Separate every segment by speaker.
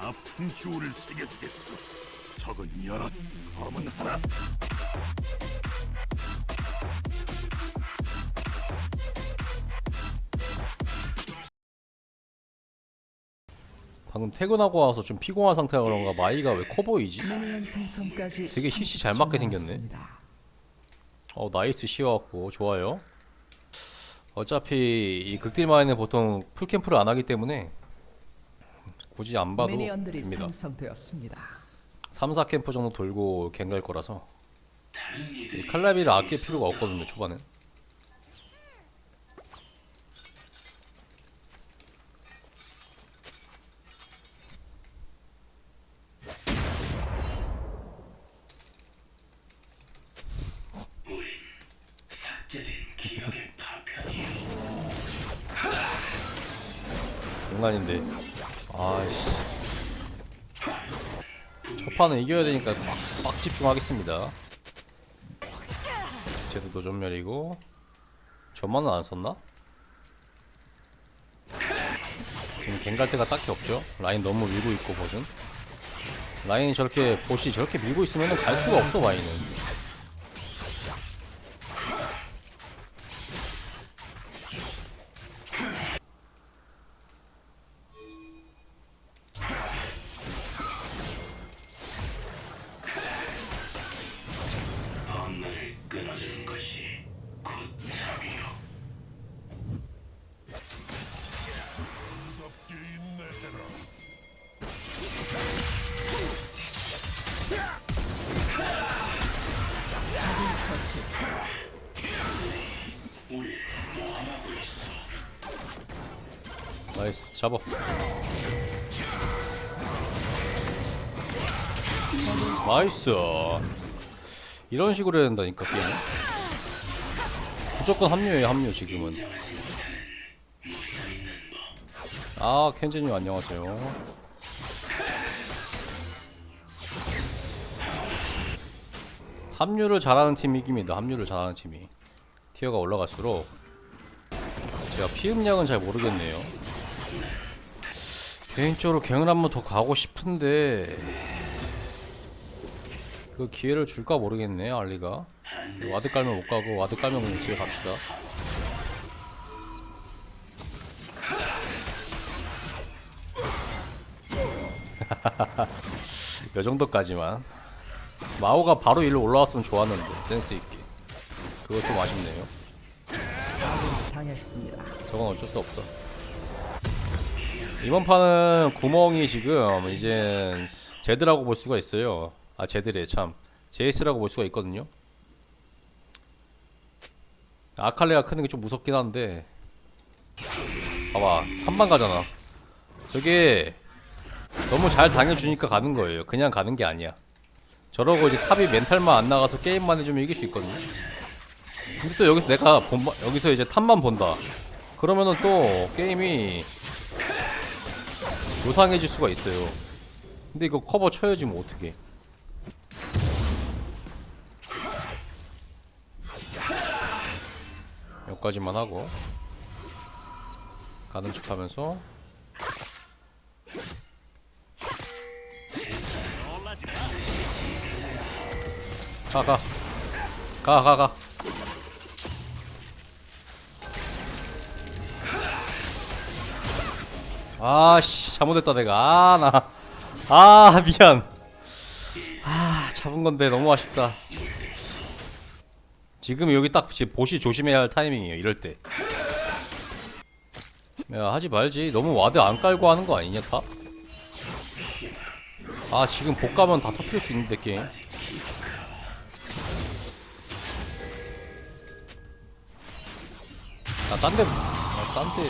Speaker 1: 아픈 효를 새겨주겠어. 적은 여럿, 검은 하나.
Speaker 2: 방금 퇴근하고 와서 좀 피곤한 상태라 그런가 마이가 왜 커 보이지?
Speaker 3: 미니언 생성까지
Speaker 2: 되게 CC 잘 맞게
Speaker 3: 30초
Speaker 2: 생겼네.
Speaker 3: 남았습니다.
Speaker 2: 어 나이스 쉬어갖고 좋아요 어차피 이 극딜 마인은 보통 풀캠프를 안 하기 때문에 굳이 안 봐도
Speaker 3: 미니언들이
Speaker 2: 됩니다.
Speaker 3: 생성되었습니다.
Speaker 2: 3, 4캠프 정도 돌고 갱갈 거라서 이 칼라비를 아낄 필요가 없거든요 초반엔. 장난인데 아이씨. 첫 판은 이겨야 되니까 막, 막 집중하겠습니다. 쟤도 노전멸이고. 저만은 안 썼나? 지금 갱갈 데가 딱히 없죠? 라인 너무 밀고 있고 버전 라인이 저렇게 보시 저렇게 밀고 있으면 갈 수가 없어 마인은 나이스 잡아. 나이스. 이런 식으로 해야 된다니까 게임. 무조건 합류해요 합류 지금은. 아 켄제님 안녕하세요 합류를 잘하는 팀이 이깁니다. 합류를 잘하는 팀이. 티어가 올라갈수록. 제가 피음량은 잘 모르겠네요. 개인적으로 갱을 한 번 더 가고 싶은데. 그 기회를 줄까 모르겠네 알리가. 와드 깔면 못 가고 와드 깔면 그냥 집에 갑시다. 요 정도까지만 마오가 바로 일로 올라왔으면 좋았는데 센스 있게 그거 좀 아쉽네요
Speaker 3: 당했습니다.
Speaker 2: 저건 어쩔 수 없어. 이번 판은 구멍이 지금 이제 제드라고 볼 수가 있어요. 아 제드래 참 제이스라고 볼 수가 있거든요. 아칼레가 크는 게 좀 무섭긴 한데 봐봐 한 방 가잖아. 저게 너무 잘 당해주니까 가는 거예요. 그냥 가는 게 아니야. 저러고 이제 탑이 멘탈만 안 나가서 게임만 해주면 이길 수 있거든요. 근데 또 여기서 내가 본, 여기서 이제 탑만 본다. 그러면은 또 게임이 요상해질 수가 있어요. 근데 이거 커버 쳐야지 뭐 어떻게? 여기까지만 하고 가는 척하면서 가 가. 가 가 가. 아씨 잘못했다 내가. 아나. 아 미안. 아 잡은 건데 너무 아쉽다. 지금 여기 딱 보시 조심해야 할 타이밍이에요 이럴 때 야 하지 말지. 너무 와드 안 깔고 하는 거 아니냐 다? 아 지금 복 가면 다 터뜨릴 수 있는데 게임 나 딴데 아, 딴데.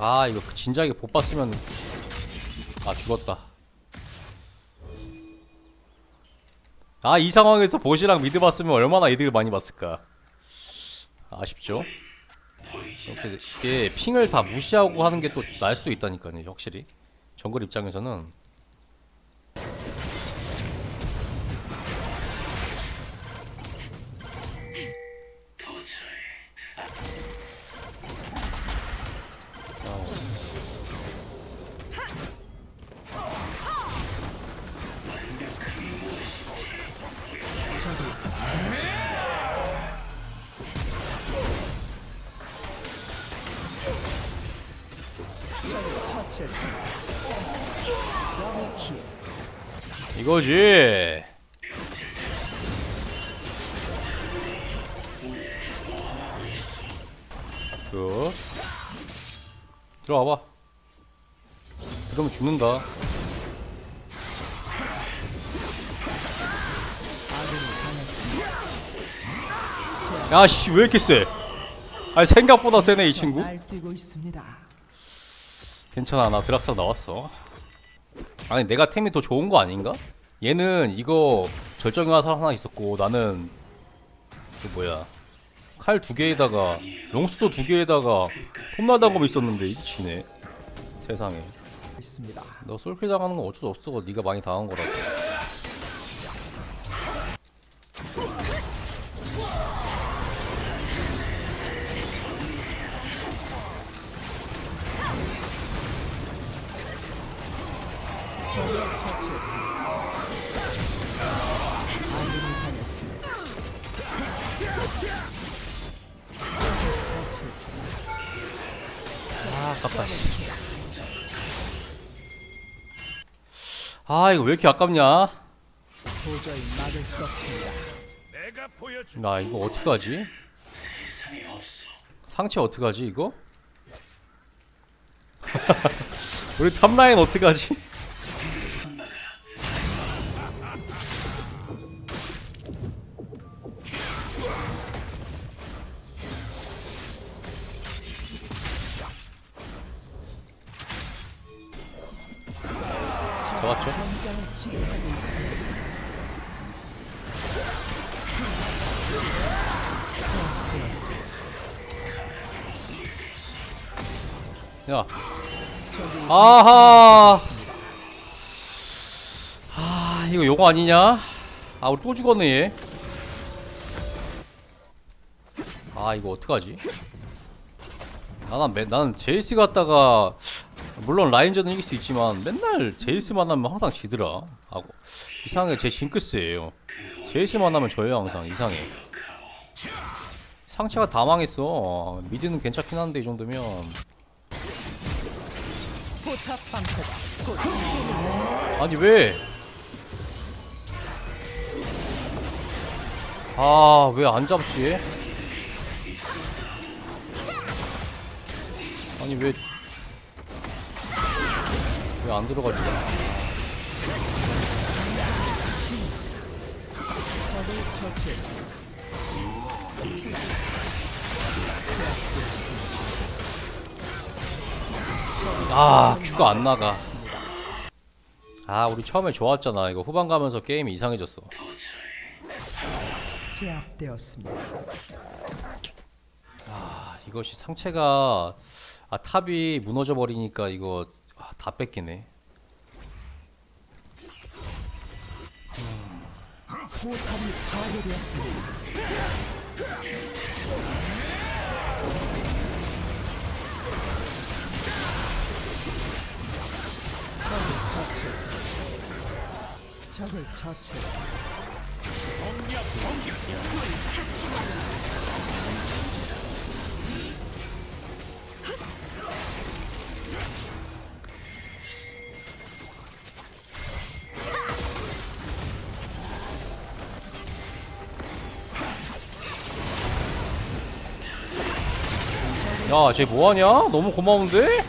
Speaker 2: 아 이거 진작에 못 봤으면 아 죽었다. 아 이 상황에서 보시랑 미드 봤으면 얼마나 이득을 많이 봤을까? 아쉽죠? 이렇게 이게 핑을 다 무시하고 하는 게 또 날 수도 있다니까요 확실히. 정글 입장에서는 이거지. 굿. 들어와봐. 그러면 죽는다.
Speaker 3: 당했습니다.
Speaker 2: 야 씨 왜 이렇게 세? 아니 생각보다 세네 이 친구. 괜찮아 나 드락사 나왔어. 아니 내가 템이 더 좋은 거 아닌가? 얘는 이거 절정화 하나 있었고 나는 그 뭐야? 칼 두 개에다가 롱수도 두 개에다가 톱날당검 있었는데 이 지네. 세상에.
Speaker 3: 있습니다.
Speaker 2: 너 솔킬 당하는 건 어쩔 수 없어. 네가 많이 당한 거라서
Speaker 3: 적을 처치했습니다. 아군이 당했습니다. 적을 처치했습니다.
Speaker 2: 아 아깝다 씨. 아 이거 왜 이렇게 아깝냐
Speaker 3: 도저히 막을 수 없습니다.
Speaker 2: 나 이거 어떡하지? 상체 어떡하지 이거? 우리 탑라인 어떡하지?
Speaker 3: 제압되었습니다.
Speaker 2: 야 아하 아 이거 요거 아니냐? 아 우리 또 죽었네 얘. 아 이거 어떡하지? 나는 맨 나는 제이스 갔다가 물론 라인전은 이길 수 있지만 맨날 제이스만 하면 항상 지더라. 하고 이상하게 제 징크스예요. 제이스만 하면 져요 항상 이상해. 상체가 다 망했어. 미드는 괜찮긴 한데 이 정도면 아니 왜? 아 왜 안 잡지? 아니 왜? 왜 안 들어가지? 아 큐가 안 나가. 아 우리 처음에 좋았잖아. 이거 후반 가면서 게임이 이상해졌어.
Speaker 3: 제압되었습니다.
Speaker 2: 아 이것이 상체가 아 탑이 무너져 버리니까 이거 아, 다 뺏기네.
Speaker 3: 포탑이 파괴되었습니다. 적을 처치했습니다. 적을 처치했습니다.
Speaker 2: 야, 쟤 뭐하냐? 너무 고마운데?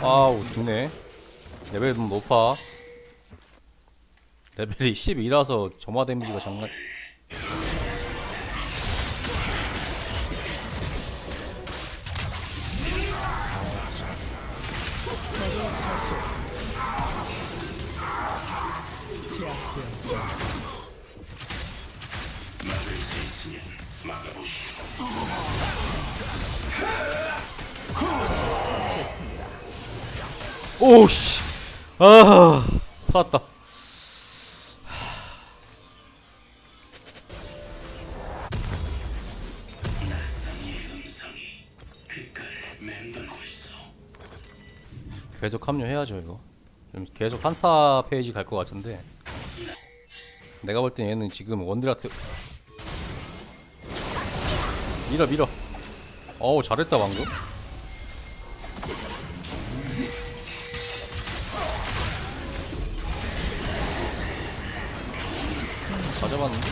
Speaker 2: 아우, 죽네. 레벨 너무 높아. 레벨이 12라서 점화 데미지가 장난. 오씨! 아, 살았다. 계속 합류해야죠 이거 좀 계속 한타 페이지 갈 것 같은데 내가 볼 땐 얘는 지금 원드라트 밀어 밀어 어우 잘했다 방금 잡았는데?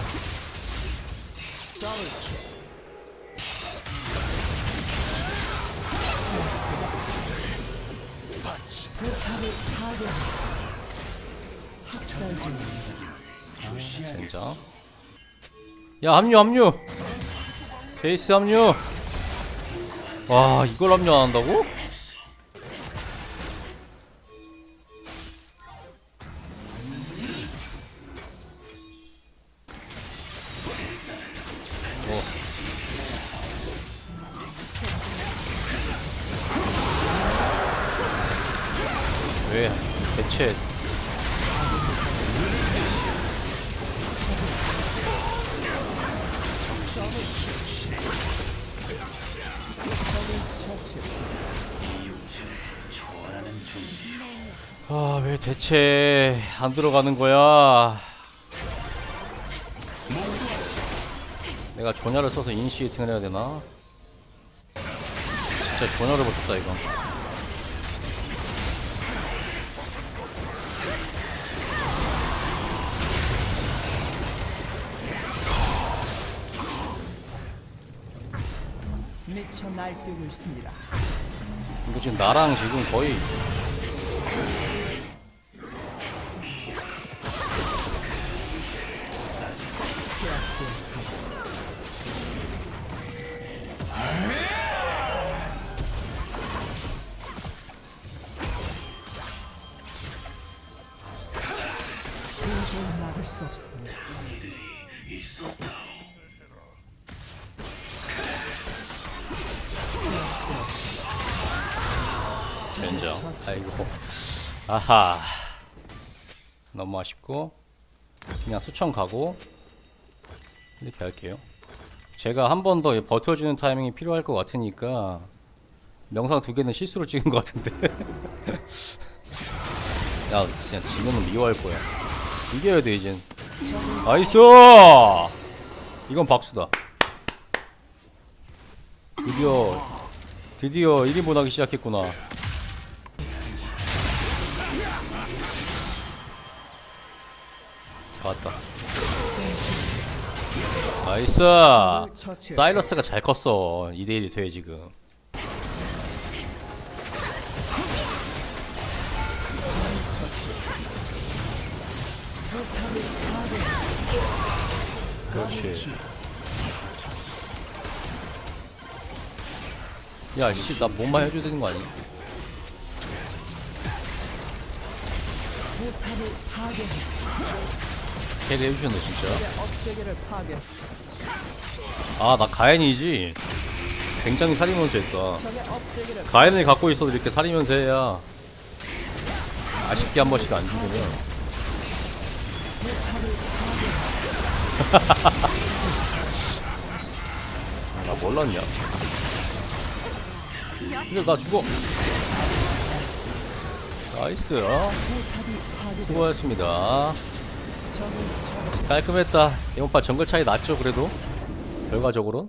Speaker 3: 포탑을
Speaker 2: 야 합류 합류 베이스 합류 와 이걸 합류 안 한다고? 대체 아, 왜 대체 안 들어가는 거야? 내가 조냐를 써서 이니시에이팅을 해야 되나? 진짜 조냐를 못했다 이거.
Speaker 3: 미쳐 날뛰고 있습니다.
Speaker 2: 이거 지금 나랑 지금 거의.
Speaker 3: 도저히 막을 수 없습니다.
Speaker 2: 아이고. 아하. 너무 아쉽고 그냥 수청 가고 이렇게 할게요. 제가 한 번 더 버텨주는 타이밍이 필요할 것 같으니까 명상 두 개는 실수로 찍은 것 같은데. 야, 진짜 지면은 미워할 거야. 이겨야 돼 이젠. 나이스! 이건 박수다. 드디어 드디어 1인분 하기 시작했구나. 왔다. 나이스! 사이러스가 잘 컸어. 2대1이 돼, 지금. 그렇지. 야, 씨, 나 몸만 해줘야 되는 거
Speaker 3: 파괴했습니다.
Speaker 2: 캐리 해주셨네, 진짜.
Speaker 3: 내 업체계를 파괴.
Speaker 2: 아, 나 가엔이지. 굉장히 살이면서 했다. 가엔을 갖고 있어도 이렇게 살이면서 해야 아쉽게 한 번씩 안 죽으면. 아, 나 몰랐냐? 근데 나 죽어. 나이스. 어? 수고하셨습니다. 깔끔했다. 이번파 정글 차이 났죠, 그래도? 결과적으로?